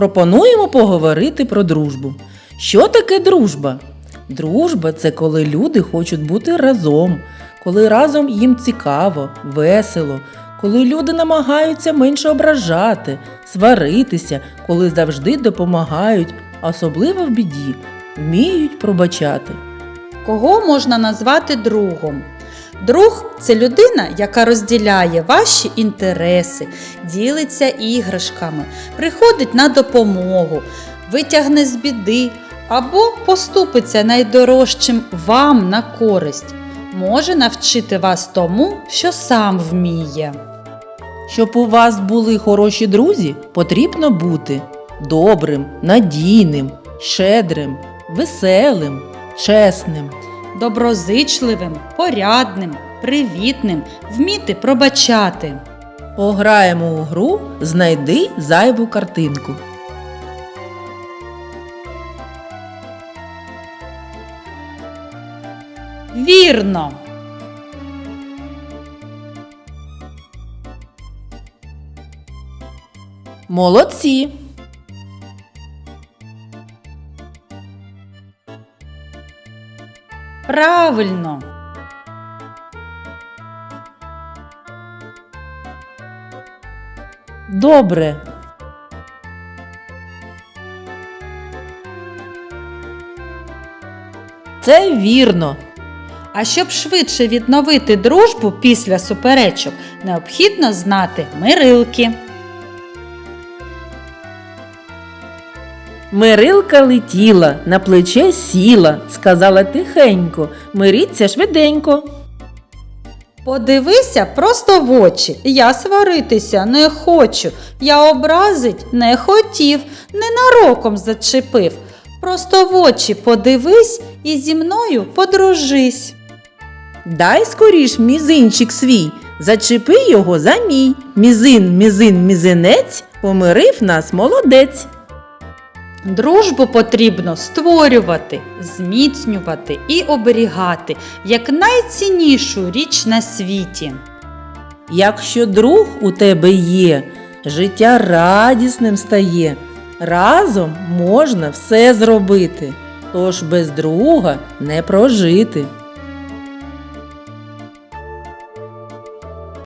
пропонуємо поговорити про дружбу. Що таке дружба? Дружба це коли люди хочуть бути разом, коли разом їм цікаво, весело, коли люди намагаються менше ображати, сваритися, коли завжди допомагають, особливо в біді, вміють пробачати. Кого можна назвати другом? Друг це людина, яка розділяє ваші інтереси, ділиться іграшками, приходить на допомогу, витягне з біди або поступиться найдорожчим вам на користь, може навчити вас тому, що сам вміє. Щоб у вас були хороші друзі, потрібно бути добрим, надійним, щедрим, веселим, чесним. Доброзичливим, порядним, привітним, вміти пробачати. Пограємо у гру Знайди зайву картинку. Вірно! Молодці! Правильно! Добре. Це вірно. А щоб швидше відновити дружбу після суперечок, необхідно знати мирилки. Мирилка летіла, на плече сіла, сказала тихенько, миріться швиденько. Подивися просто в очі. Я сваритися не хочу. Я образить не хотів, ненароком зачепив. Просто в очі подивись і зі мною подружись. Дай скоріш мізинчик свій, зачепи його за мій. Мізин, мізин, мізинець, помирив нас молодець. Дружбу потрібно створювати, зміцнювати і оберігати як найціннішу річ на світі. Якщо друг у тебе є, життя радісним стає. Разом можна все зробити, тож без друга не прожити.